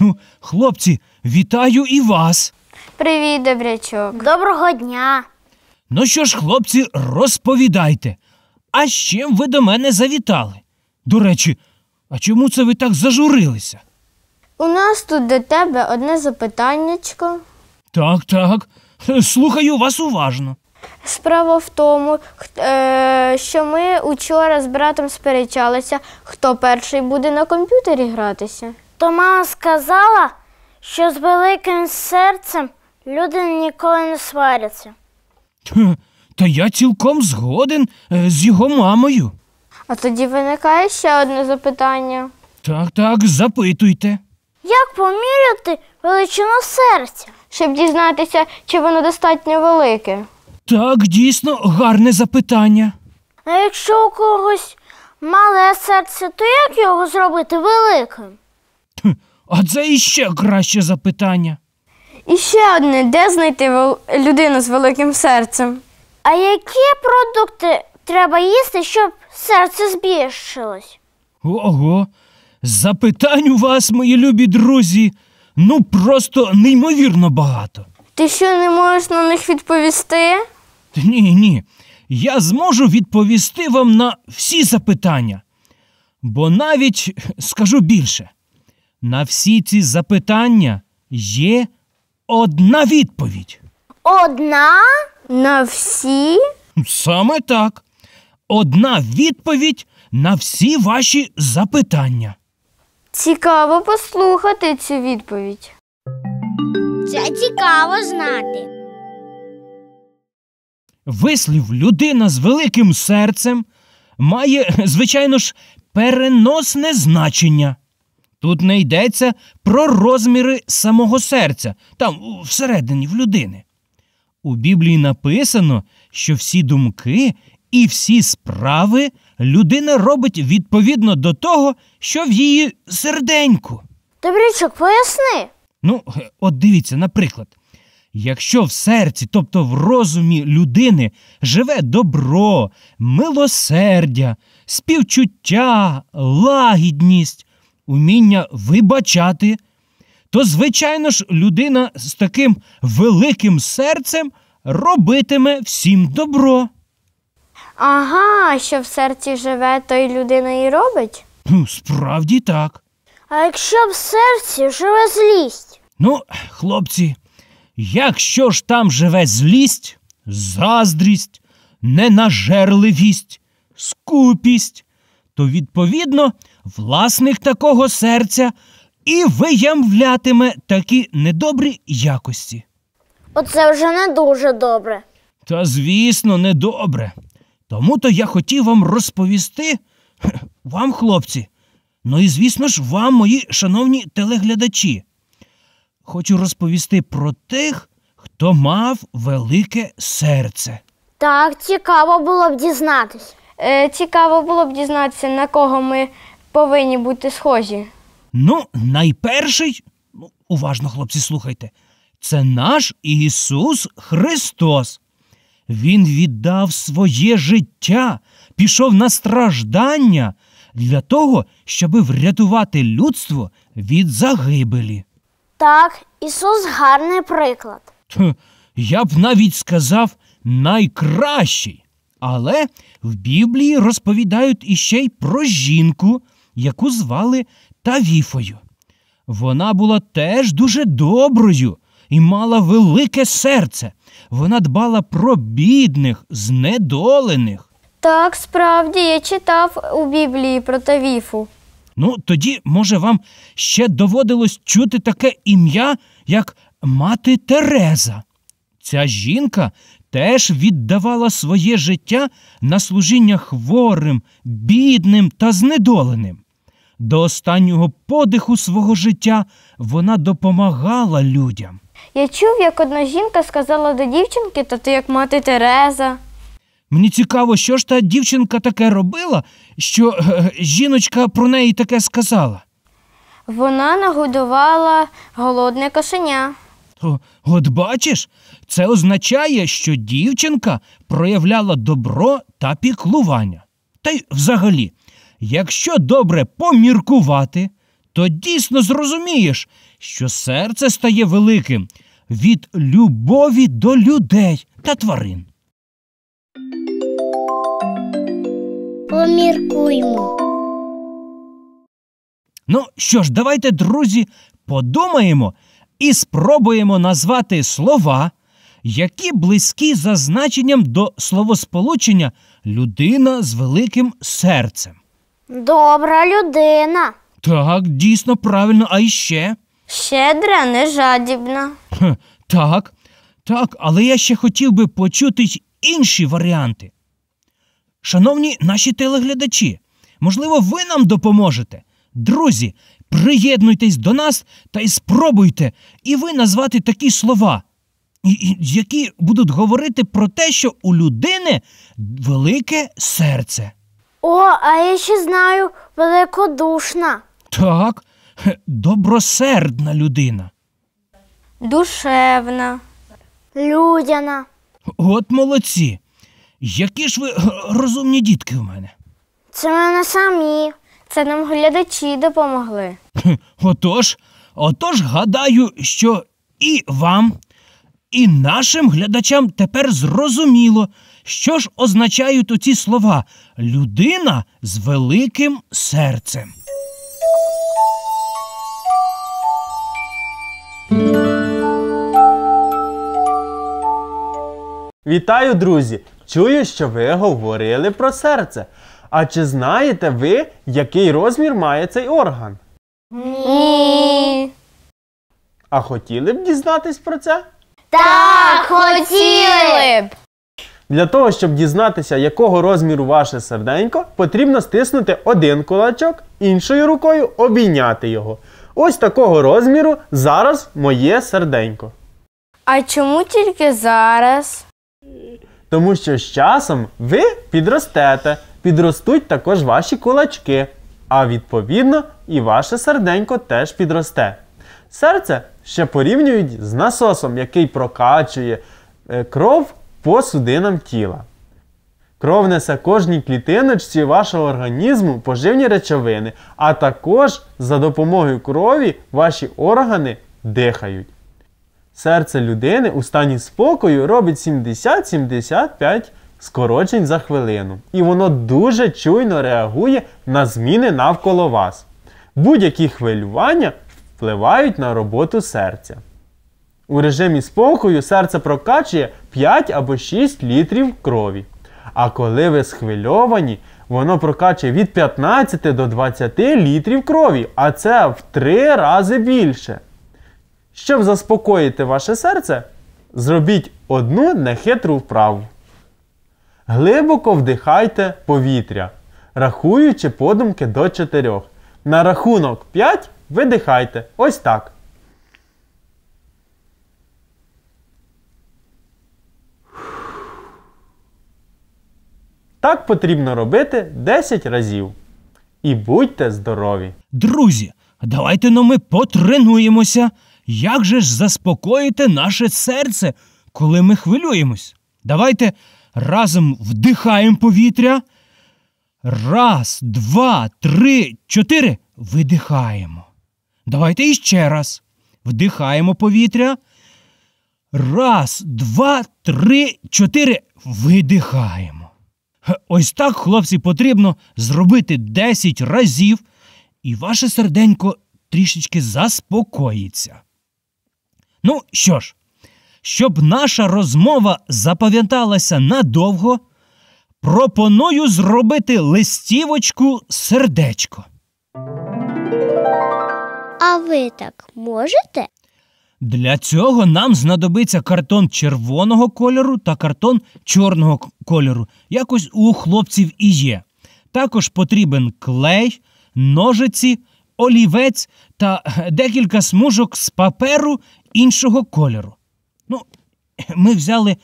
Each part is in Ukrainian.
Ну, Хлопці, вітаю і вас. Привіт, добрячок. Доброго дня. Ну що ж, хлопці, розповідайте. А з чим ви до мене завітали? До речі, а чому це ви так зажурилися? У нас тут до тебе одне запитаннячко. Так, так. Слухаю вас уважно. Справа в тому, е, що ми учора з братом сперечалися, хто перший буде на комп'ютері гратися. То мама сказала, що з великим серцем люди ніколи не сваряться. Та я цілком згоден е, з його мамою. А тоді виникає ще одне запитання. Так, так, запитуйте. Як поміряти величину серця? Щоб дізнатися, чи воно достатньо велике. Так, дійсно, гарне запитання. А якщо у когось мале серце, то як його зробити великим? А це іще краще запитання. І ще одне, де знайти людину з великим серцем? А які продукти треба їсти, щоб серце збільшилось? Ого, запитань у вас, мої любі друзі, ну просто неймовірно багато. Ти що не можеш на них відповісти? Ні, ні, я зможу відповісти вам на всі запитання. Бо навіть скажу більше, на всі ці запитання є одна відповідь. Одна? На всі? Саме так. Одна відповідь на всі ваші запитання. Цікаво послухати цю відповідь. Це цікаво знати. Вислів людина з великим серцем має, звичайно ж, переносне значення. Тут не йдеться про розміри самого серця, там всередині в людини. У Біблії написано, що всі думки і всі справи людина робить відповідно до того, що в її серденьку. Добрячок, поясни. Ну, е, от дивіться, наприклад, якщо в серці, тобто в розумі людини, живе добро, милосердя, співчуття, лагідність, уміння вибачати, то, звичайно ж, людина з таким великим серцем робитиме всім добро. Ага, що в серці живе, то й людина і робить. Ну, справді так. А якщо в серці живе злість? Ну, хлопці, якщо ж там живе злість, заздрість, ненажерливість, скупість, то відповідно власник такого серця і виявлятиме такі недобрі якості. Оце вже не дуже добре. Та, звісно, недобре. Тому то я хотів вам розповісти, вам, хлопці, ну і звісно ж, вам, мої шановні телеглядачі. Хочу розповісти про тих, хто мав велике серце. Так, цікаво було б дізнатись. Е, цікаво було б дізнатися, на кого ми повинні бути схожі. Ну, найперший, ну, уважно, хлопці, слухайте, це наш Ісус Христос. Він віддав своє життя, пішов на страждання для того, щоби врятувати людство від загибелі. Так, Ісус гарний приклад. Тх, Я б навіть сказав найкращий. Але в Біблії розповідають іще й про жінку, яку звали Тавіфою. Вона була теж дуже доброю і мала велике серце. Вона дбала про бідних, знедолених. Так, справді, я читав у Біблії про Тавіфу. Ну, тоді, може, вам ще доводилось чути таке ім'я, як мати Тереза. Ця жінка теж віддавала своє життя на служіння хворим, бідним та знедоленим. До останнього подиху свого життя вона допомагала людям. Я чув, як одна жінка сказала до дівчинки, та ти як мати Тереза. Мені цікаво, що ж та дівчинка таке робила, що е, жіночка про неї таке сказала. Вона нагодувала голодне кошеня. От бачиш, це означає, що дівчинка проявляла добро та піклування. Та й взагалі, якщо добре поміркувати, то дійсно зрозумієш, що серце стає великим від любові до людей та тварин. Поміркуймо. Ну що ж, давайте, друзі, подумаємо і спробуємо назвати слова, які близькі за значенням до словосполучення людина з великим серцем. Добра людина. Так, дійсно правильно, а іще. Щедра, не жадібна. Хе, Так, так, але я ще хотів би почути й інші варіанти. Шановні наші телеглядачі, можливо, ви нам допоможете. Друзі, приєднуйтесь до нас та й спробуйте і ви назвати такі слова, які будуть говорити про те, що у людини велике серце. О, а я ще знаю великодушна. Так, добросердна людина. Душевна. Людяна. От молодці. Які ж ви е, розумні дітки у мене. Це мене самі. Це нам глядачі допомогли. Отож, отож, гадаю, що і вам, і нашим глядачам тепер зрозуміло, що ж означають оці слова людина з великим серцем. Вітаю, друзі! Чую, що ви говорили про серце. А чи знаєте ви, який розмір має цей орган? Ні. А хотіли б дізнатись про це? Так, хотіли б. Для того, щоб дізнатися, якого розміру ваше серденько, потрібно стиснути один кулачок, іншою рукою обійняти його. Ось такого розміру зараз моє серденько. А чому тільки зараз? Тому що з часом ви підростете, підростуть також ваші кулачки, а відповідно і ваше серденько теж підросте. Серце ще порівнюють з насосом, який прокачує е, кров по судинам тіла. Кров несе кожній клітиночці вашого організму поживні речовини, а також за допомогою крові ваші органи дихають. Серце людини у стані спокою робить 70-75 скорочень за хвилину. І воно дуже чуйно реагує на зміни навколо вас. Будь-які хвилювання впливають на роботу серця. У режимі спокою серце прокачує 5 або 6 літрів крові. А коли ви схвильовані, воно прокачує від 15 до 20 літрів крові, а це в 3 рази більше. Щоб заспокоїти ваше серце, зробіть одну нехитру вправу. Глибоко вдихайте повітря, рахуючи подумки до 4. На рахунок 5 видихайте. Ось так. Так потрібно робити 10 разів. І будьте здорові! Друзі, давайте ну ми потренуємося. Як же ж заспокоїти наше серце, коли ми хвилюємось? Давайте разом вдихаємо повітря. Раз, два, три, чотири. Видихаємо. Давайте іще раз. Вдихаємо повітря. Раз, два, три, чотири. Видихаємо. Ось так, хлопці, потрібно зробити 10 разів, і ваше серденько трішечки заспокоїться. Ну що ж, щоб наша розмова запам'яталася надовго, пропоную зробити листівочку сердечко. А ви так можете? Для цього нам знадобиться картон червоного кольору та картон чорного кольору. Якось у хлопців і є. Також потрібен клей, ножиці, олівець та е, декілька смужок з паперу іншого кольору. Ну, ми взяли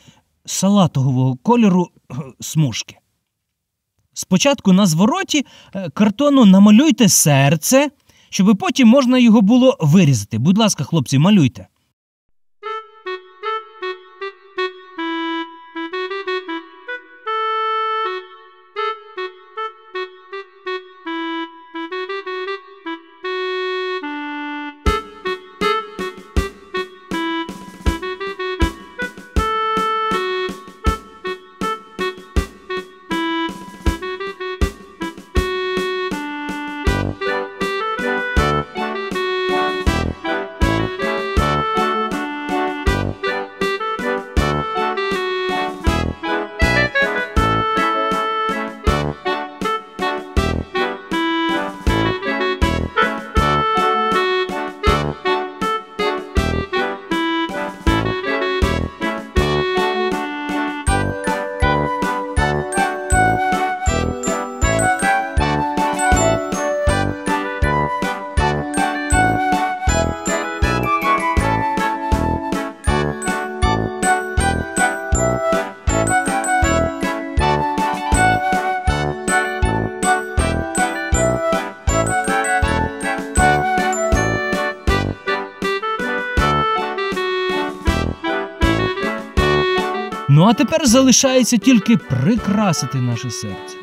салатового кольору е, смужки. Спочатку на звороті е, картону намалюйте серце, щоб потім можна його було вирізати. Будь ласка, хлопці, малюйте. Тепер залишається тільки прикрасити наше серце.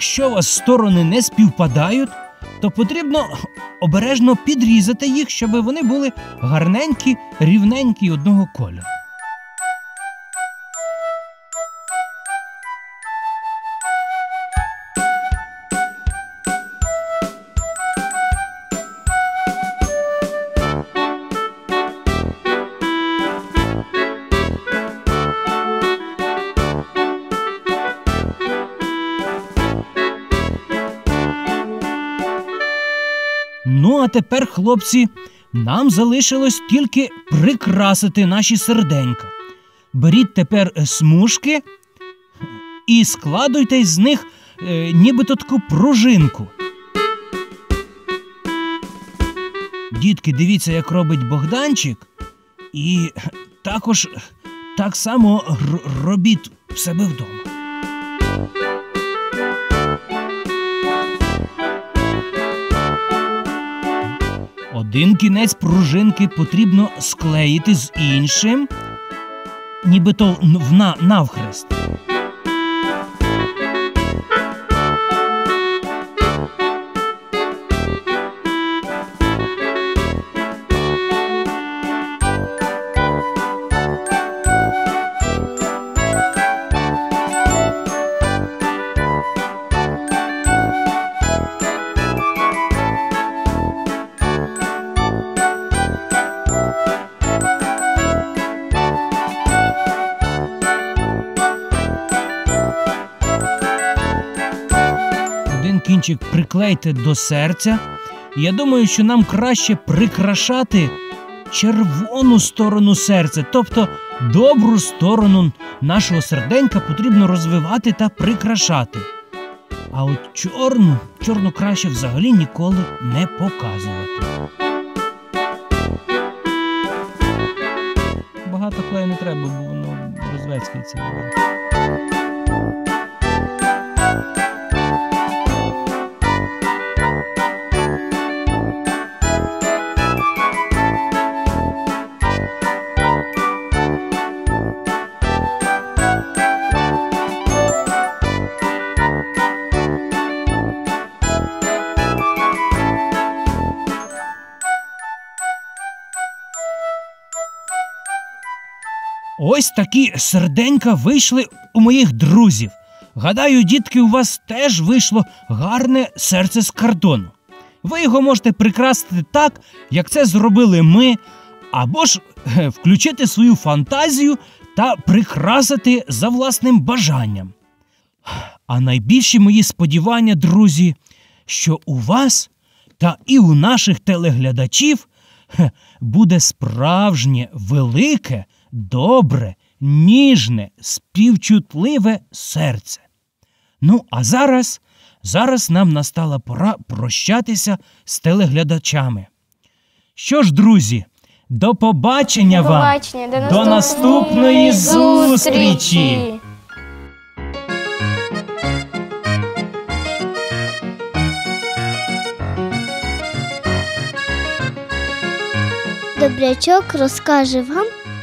Якщо у вас сторони не співпадають, то потрібно обережно підрізати їх, щоб вони були гарненькі, рівненькі одного кольору. Ну, а тепер, хлопці, нам залишилось тільки прикрасити наші серденька. Беріть тепер е, смужки і складуйте з них е, нібито таку пружинку. Дітки, дивіться, як робить Богданчик, і також так само робіть в себе вдома. Один кінець пружинки потрібно склеїти з іншим, нібито навхрест. Кінчик приклейте до серця. Я думаю, що нам краще прикрашати червону сторону серця, тобто добру сторону нашого серденька потрібно розвивати та прикрашати. А от чорну, чорну краще взагалі ніколи не показувати. Багато клею не треба, бо воно розвецькається. Ось такі серденька вийшли у моїх друзів. Гадаю, дітки, у вас теж вийшло гарне серце з картону. Ви його можете прикрасити так, як це зробили ми, або ж е, включити свою фантазію та прикрасити за власним бажанням. А найбільші мої сподівання, друзі, що у вас та і у наших телеглядачів буде справжнє, велике, добре, ніжне, співчутливе серце. Ну, а зараз, зараз нам настала пора прощатися з телеглядачами. Що ж, друзі, до побачення вам! Побачення, до, До наступної зустрічі! Добрячок розкаже вам